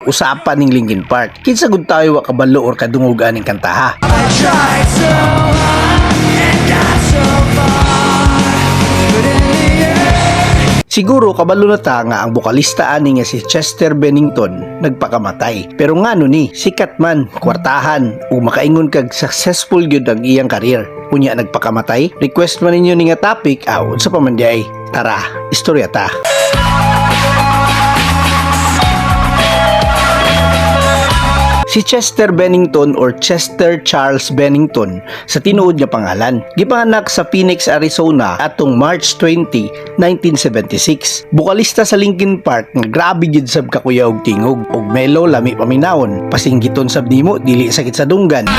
Usapan ning Linkin Park. Kinsa gud tayo wa kabalo or kadungog aning kantaha. Siguro kabalo na ta nga ang bokalista ani nga si Chester Bennington nagpakamatay. Pero ngano ni, sikat man, kwartahan, ug makaingon kag successful gyud ang iyang career. Unya nagpakamatay, request man ninyo ni nga topic, aw sa pamandiay. Tara, istorya ta. Si Chester Bennington or Chester Charles Bennington sa tinuod nga pangalan. Gipanganak sa Phoenix, Arizona atong March 20, 1976. Bukalista sa Linkin Park nga grabe gid sab kakuya og tingog ug melo lami paminawon. Pasinggiton sab nimo dili sakit sa dunggan.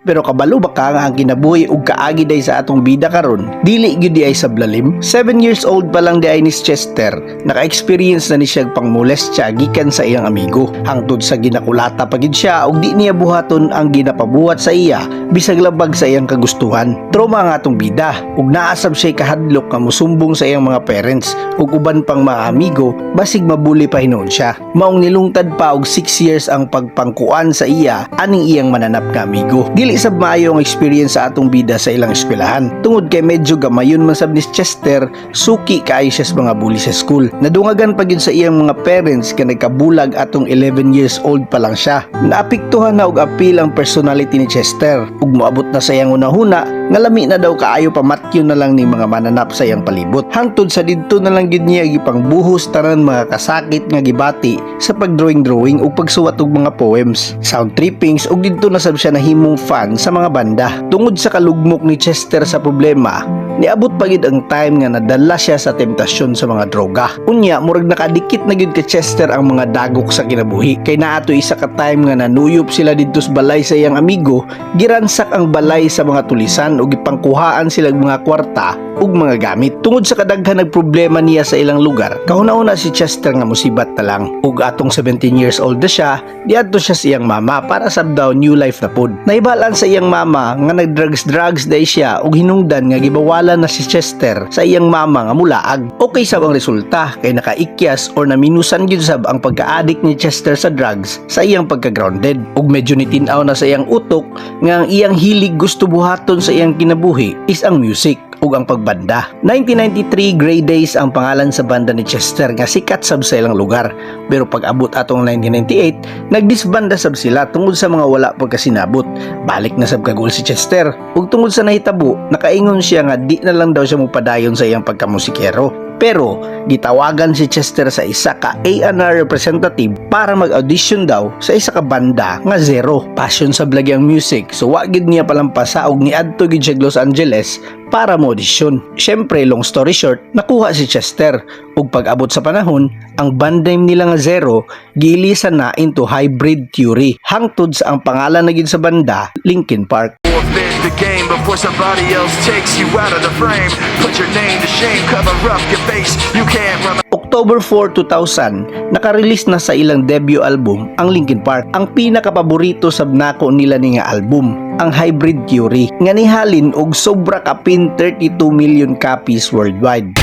Pero kabalo ba ka nga ang kinabuhi ug kaagi day sa atong bida karon? Dili gyud di ay sablalim. 7 years old pa lang di ni Chester. Naka-experience na ni siya pangmolest siya gikan sa iyang amigo. Hangtod sa ginakulata pagid siya ug di niya buhaton ang ginapabuhat sa iya bisag labag sa iyang kagustuhan. Trauma ang atong bida ug naasab siya kahadlok nga musumbong sa iyang mga parents ug uban pang mga amigo basig mabuli pa hinuon siya. Maong nilungtad pa og 6 years ang pagpangkuan sa iya aning iyang mananap nga amigo. Dili sab maayo ang experience sa atong bida sa ilang eskwelahan. Tungod kay medyo gamayon man sab ni Chester, suki kaayo siya sa mga bully sa school. Nadungagan pa gyud sa iyang mga parents kay nagkabulag atong 11 years old pa lang siya. Naapektuhan na og apil ang personality ni Chester ug moabot na sa iyang unahuna nga lami na daw kaayo pamatyo na lang ni mga mananap sa iyang palibot. Hangtod sa didto na lang gid niya gipangbuhos tanan mga kasakit nga gibati sa pagdrawing-drawing ug pagsuwat og mga poems, sound trippings ug didto na sab siya nahimong fan sa mga banda. Tungod sa kalugmok ni Chester sa problema, niabot pa gid ang time nga nadala siya sa temptasyon sa mga droga. Unya, murag nakadikit na gid kay Chester ang mga dagok sa kinabuhi. Kay naato isa ka time nga nanuyop sila didto sa balay sa iyang amigo, giransak ang balay sa mga tulisan ug gipangkuhaan sila mga kwarta ug mga gamit. Tungod sa kadaghan nagproblema niya sa ilang lugar, kahuna-una si Chester nga musibat na lang. Ug atong 17 years old na siya, diadto siya sa iyang mama para sab daw new life na pod. Naibalan sa iyang mama nga nagdrugs-drugs day siya ug hinungdan nga gibawalan na si Chester sa iyang mama nga mulaag. Okay sab ang resulta kay nakaikyas or naminusan gyud sab ang pagka-addict ni Chester sa drugs sa iyang pagka-grounded. Ug medyo nitinaw na sa iyang utok nga ang iyang hilig gusto buhaton sa iyang kinabuhi is ang music ug ang pagbanda. 1993 Grey Days ang pangalan sa banda ni Chester nga sikat sab sa ilang lugar. Pero pag abot atong 1998, nagdisbanda sab sila tungod sa mga wala pagkasinabot. Balik na sab kagul si Chester. Ug tungod sa nahitabo, nakaingon siya nga di na lang daw siya mupadayon sa iyang pagkamusikero. Pero gitawagan si Chester sa isa ka A&R representative para mag-audition daw sa isa ka banda nga zero. Passion sa blagyang music so wa gid niya palampasa og niadto gid siya Los Angeles para mo audition. Syempre long story short, nakuha si Chester ug pag-abot sa panahon, ang band name nila nga zero giilisan na into hybrid theory. Hangtod sa ang pangalan na gid sa banda, Linkin Park. Forfeit the game before somebody else takes you out of the frame. Put your name to shame, cover up your face. You can't run October 4, 2000, nakarelease na sa ilang debut album ang Linkin Park. Ang pinakapaborito sab nako nila ni nga album, ang Hybrid Theory, nga nihalin og sobra kapin 32 million copies worldwide.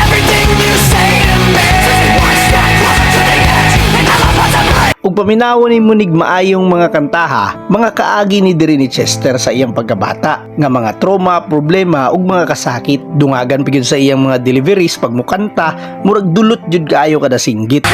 Ug paminawan ni munig maayong mga kantaha, mga kaagi ni diri ni Chester sa iyang pagkabata, nga mga trauma, problema ug mga kasakit, dungagan pigid sa iyang mga deliveries pag mukanta, murag dulot jud kaayo kada singgit.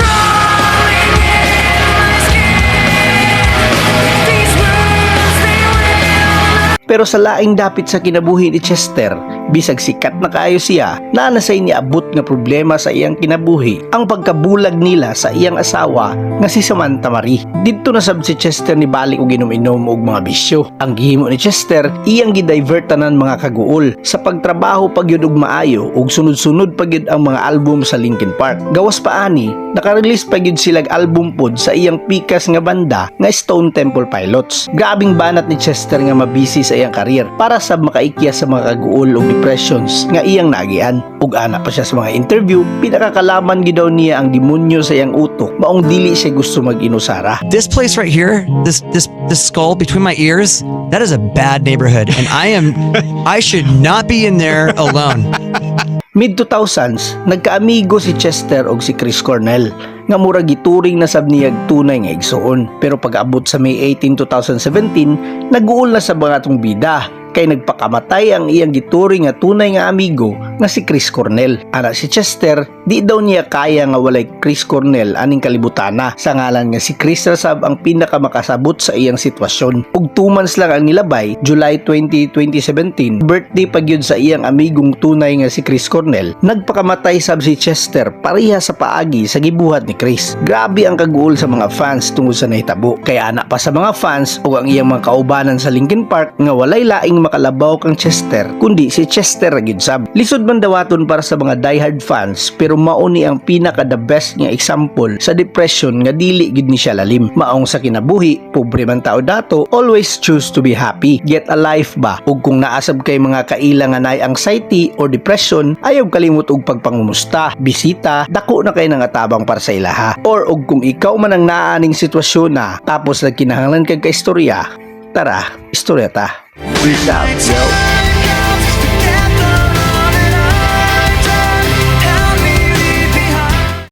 Pero sa laing dapit sa kinabuhi ni Chester, bisag sikat na kaayo siya, nanasay niya abot nga problema sa iyang kinabuhi, ang pagkabulag nila sa iyang asawa nga si Samantha Marie. Dito na sab si Chester ni balik og inom-inom og mga bisyo. Ang gihimo ni Chester, iyang gidivert tanan mga kaguol sa pagtrabaho pagyud og maayo ug sunod-sunod pagyud ang mga album sa Linkin Park. Gawas pa ani, nakarelease pagyud silag album pod sa iyang pikas nga banda nga Stone Temple Pilots. Grabing banat ni Chester nga mabisi sa iyang karir para sa makaikya sa mga kaguol ug depressions nga iyang nagian. Ug ana pa siya sa mga interview, pinakakalaman gid daw niya ang demonyo sa iyang utok maong dili siya gusto mag-inusara. This place right here, this this this skull between my ears, that is a bad neighborhood, and I am, I should not be in there alone. Mid-2000s, nagkaamigo si Chester og si Chris Cornell nga mura gituring na sab niyag tunay nga igsuon. Pero pag-abot sa May 18, 2017, nag-uol na sa mga bida kay nagpakamatay ang iyang gituring nga tunay nga amigo nga si Chris Cornell. Ana si Chester, di daw niya kaya nga walay Chris Cornell aning kalibutana sa ngalan nga si Chris Rasab ang pinakamakasabot sa iyang sitwasyon. Ug 2 months lang ang nilabay, July 20, 2017, birthday pa gyud sa iyang amigong tunay nga si Chris Cornell, nagpakamatay sab si Chester pareha sa paagi sa gibuhat ni Chris. Grabe ang kaguol sa mga fans tungod sa nahitabo. Kaya ana pa sa mga fans o ang iyang mga kaubanan sa Linkin Park nga walay laing makalabaw kang Chester kundi si Chester gyud. Lisod man dawaton para sa mga diehard fans pero mauni ang pinaka the best nga example sa depression nga dili gid ni siya lalim. Maong sa kinabuhi, pobre man tao dato, always choose to be happy. Get a life ba? Ug kung naasab kay mga kailangan ay anxiety or depression, ayaw kalimot og pagpangumusta, bisita, dako na kay nangatabang para sa ilaha. Or og kung ikaw man ang naaning sitwasyon na tapos nagkinahanglan kag kaistorya, tara, istorya ta. Peace out, yo.